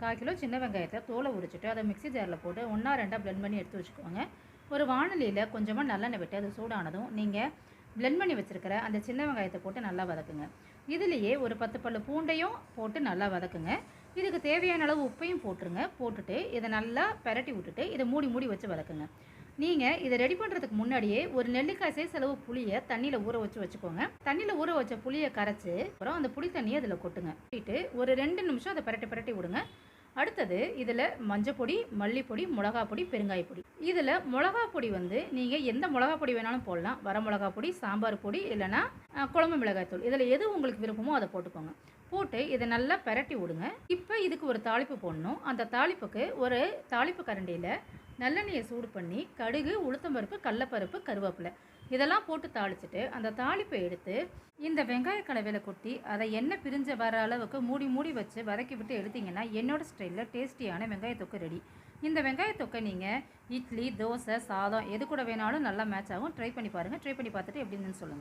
கால் kilo சின்ன வெங்காயத்தை தோலை உரிச்சிட்டு அதை மிக்ஸி ஜாரில் போட்டு ஒன்றா ரெண்டாக பிளெண்ட் பண்ணி எடுத்து வச்சுக்கோங்க. ஒரு வாணலியில் கொஞ்சமாக நல்லெண்ணெய் விட்டு அது சூடானதும் நீங்கள் blend பண்ணி வச்சுருக்கிற அந்த சின்ன வெங்காயத்தை போட்டு நல்லா வதக்குங்க. இதுலேயே ஒரு பத்து பல்லு பூண்டையும் போட்டு நல்லா வதக்குங்க. இதுக்கு தேவையான அளவு உப்பையும் போட்டுருங்க. போட்டுட்டு இதை நல்லா பரட்டி விட்டுட்டு இதை மூடி மூடி வச்சு வதக்குங்க. நீங்கள் இதை ரெடி பண்ணுறதுக்கு முன்னாடியே ஒரு நெல்லிக்காய் சைஸ் அளவு புளியை தண்ணியில் ஊற வச்சு வச்சுக்கோங்க. தண்ணியில் ஊற வச்ச புளியை கரைச்சி அப்புறம் அந்த புளி தண்ணியை அதில் கொட்டுங்க. கொட்டிட்டு ஒரு ரெண்டு நிமிஷம் அதை பரட்டி பரட்டி விடுங்க. அடுத்தது இதில் மஞ்சப்பொடி மல்லிப்பொடி மிளகா பொடி பெருங்காய பொடி இதில் மிளகா பொடி வந்து நீங்கள் எந்த மிளகா பொடி வேணாலும் போடலாம். வர மிளகா பொடி சாம்பார் பொடி இல்லைன்னா குழம்பு மிளகாய் தூள். இதில் எது உங்களுக்கு விருப்பமோ அதை போட்டுக்கோங்க. போட்டு இதை நல்லா பரட்டி விடுங்க. இப்போ இதுக்கு ஒரு தாளிப்பு போடணும். அந்த தாளிப்புக்கு ஒரு தாளிப்பு கரண்டியில் நல்லெண்ணெயை சூடு பண்ணி கடுகு உளுத்தம்பருப்பு கடலப்பருப்பு கருவேப்பிலை. இதெல்லாம் போட்டு தாளிச்சிட்டு அந்த தாளிப்பை எடுத்து இந்த வெங்காய கலவையில் கொட்டி அதை எண்ணெய் பிரிஞ்ச வர அளவுக்கு மூடி மூடி வச்சு வதக்கி விட்டு எடுத்தீங்கன்னா என்னோடய ஸ்டைலில் டேஸ்டியான வெங்காய தொக்கு ரெடி. இந்த வெங்காய தொக்கை நீங்கள் இட்லி தோசை சாதம் எது கூட வேணாலும் நல்லா மேட்ச் ஆகும். ட்ரை பண்ணி பாருங்கள் ட்ரை பண்ணி பார்த்துட்டு எப்படின்னு சொல்லுங்கள்